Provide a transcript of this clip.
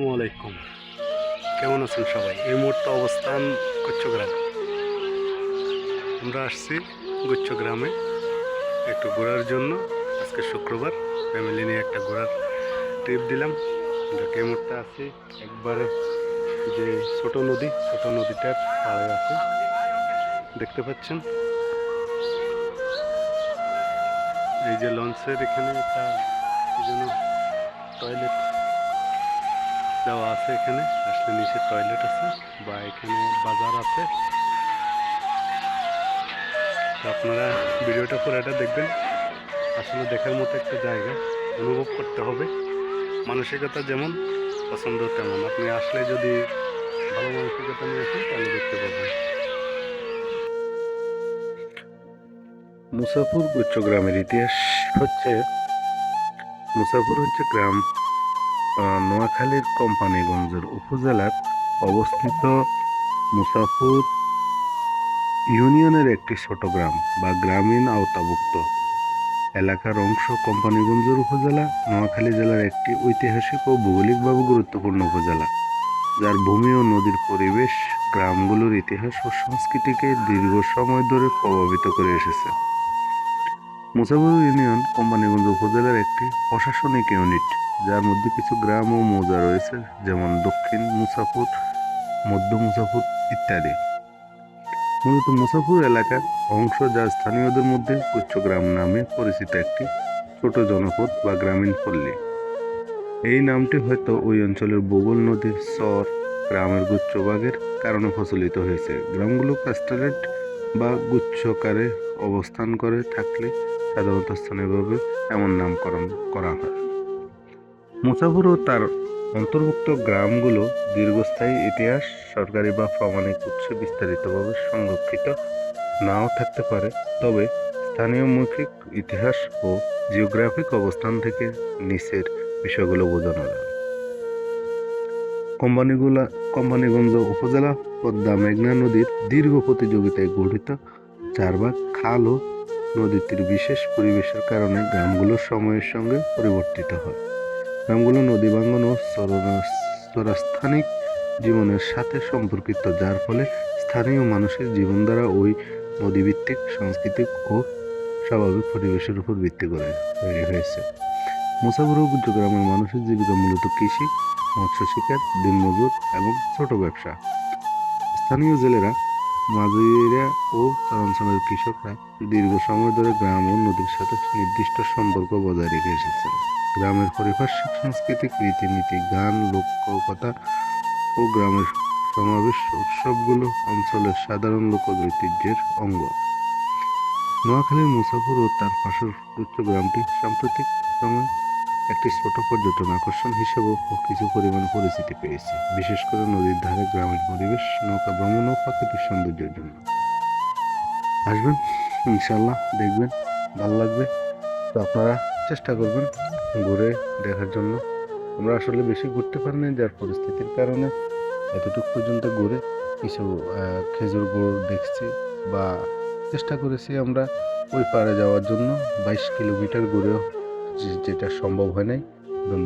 আলাইকুম। কেমন আছেন সবাই? এই মুহূর্তে অবস্থান গুচ্ছগ্রাম। আমরা আসছি গুচ্ছগ্রামে একটু ঘোরার জন্য। আজকে শুক্রবার। ফ্যামিলি নিয়ে একটা ঘোরার ট্রিপ দিলাম। এই মুহূর্তে আছি একবারে যে ছোট নদী, ছোট নদীটার পাড়ে আছে। দেখতে পাচ্ছেন? এই যে লঞ্চের এখানে একটা টয়লেট দেওয়া আছে এখানে। আসলে নিচে টয়লেট আছে বা এখানে বাজার আছে। আপনারা ভিডিওটা পুরোটা দেখবেন। আসলে দেখার মতো একটা জায়গা। অনুভব করতে হবে। মানসিকতা যেমন পছন্দ তেমন। আপনি আসলে যদি ভালো মানসিকতা নিয়ে আসেন, তাহলে দেখতে পাবেন। মুসাফুর গুচ্ছ গ্রামের ইতিহাস হচ্ছে মুসাফুর হচ্ছে গ্রাম। নোয়াখালীর কোম্পানিগঞ্জের উপজেলার অবস্থিত মুসাফুর ইউনিয়নের একটি ছোট গ্রাম বা গ্রামীণ আওতাভুক্ত। এলাকার অংশ কোম্পানিগঞ্জের উপজেলা, নোয়াখালী জেলার একটি ঐতিহাসিক ও ভৌগোলিকভাবে গুরুত্বপূর্ণ উপজেলা, যার ভূমি ও নদীর পরিবেশ গ্রামগুলোর ইতিহাস ও সংস্কৃতিকে দীর্ঘ সময় ধরে প্রভাবিত করে এসেছে। মুসাফুর ইউনিয়ন কোম্পানিগঞ্জ উপজেলার একটি প্রশাসনিক ইউনিট। যার মধ্যে কিছু গ্রাম ও মৌজা রয়েছে, যেমন দক্ষিণ মুসাফুর, মধ্য মুসাফুর ইত্যাদি। মূলত মুসাফুর এলাকার অংশ যা স্থানীয়দের মধ্যে উচ্চগ্রাম নামে পরিচিত একটি ছোট জনপদ বা গ্রামীণ পল্লী। এই নামটি হয়তো ওই অঞ্চলের বগল নদীর চর গ্রামের গুচ্ছভাগের কারণে প্রচলিত হয়েছে। গ্রামগুলো কাস্টারেট বা গুচ্ছকারে অবস্থান করে থাকলে সাধারণত স্থানীয়ভাবে এমন নামকরণ করা হয়। মুসাফুর ও তার অন্তর্ভুক্ত গ্রামগুলো দীর্ঘস্থায়ী ইতিহাস, সরকারি বা প্রামাণিক উৎসে বিস্তারিতভাবে সংরক্ষিত নাও থাকতে পারে। তবে স্থানীয় মৌখিক ইতিহাস ও জিওগ্রাফিক অবস্থান থেকে নিচের বিষয়গুলো বোঝানো যায় কোম্পানিগুলা কোম্পানিগঞ্জ উপজেলা পদ্মা মেঘনা নদীর দীর্ঘ প্রতিযোগিতায় গঠিত। চারবাগ খাল ও নদীটির বিশেষ পরিবেশের কারণে গ্রামগুলো সময়ের সঙ্গে পরিবর্তিত হয়। গ্রামগুলো নদী ভাঙ্গন ও চর- চরাস্থানিক জীবনের সাথে সম্পর্কিত, যার ফলে স্থানীয় মানুষের জীবনধারা ওই নদীভিত্তিক সাংস্কৃতিক ও স্বাভাবিক পরিবেশের উপর ভিত্তি করে তৈরি হয়েছে। মুসাফর ও গ্রামের মানুষের জীবিকা মূলত কৃষি, মৎস্য শিকার দিনমজুর এবং ছোট ব্যবসা। স্থানীয় জেলেরা মাঝিরা ও চরাঞ্চলের কৃষকরা দীর্ঘ সময় ধরে গ্রাম ও নদীর সাথে নির্দিষ্ট সম্পর্ক বজায় রেখে এসেছেন। গ্রামের পারিপার্শ্বিক সাংস্কৃতিক রীতিনীতি, গান লোককথা ও গ্রামের সমাবেশ উৎসবগুলো অঞ্চলের সাধারণ লোক ঐতিহ্যের অঙ্গ। নোয়াখালীর মুসাফর ও তার পাশের উচ্চ গ্রামটি সাম্প্রতিক সময় একটি ছোট পর্যটন আকর্ষণ হিসেবেও কিছু পরিমাণ পরিচিতি পেয়েছে, বিশেষ করে নদীর ধারে গ্রামের পরিবেশ, নৌকা ভ্রমণ ও প্রাকৃতিক সৌন্দর্যের জন্য। আসবেন ইনশাল্লাহ দেখবেন, ভালো লাগবে, তো আপনারা চেষ্টা করবেন ঘুরে দেখার জন্য। আমরা আসলে বেশি ঘুরতে পারি না যার পরিস্থিতির কারণে। এতটুকু পর্যন্ত ঘুরে কিছু খেজুর গুড় দেখছি বা চেষ্টা করেছি আমরা ওই পাড়ে যাওয়ার জন্য। বাইশ কিলোমিটার ঘুরেও যেটা সম্ভব হয় নাই। ধন্যবাদ।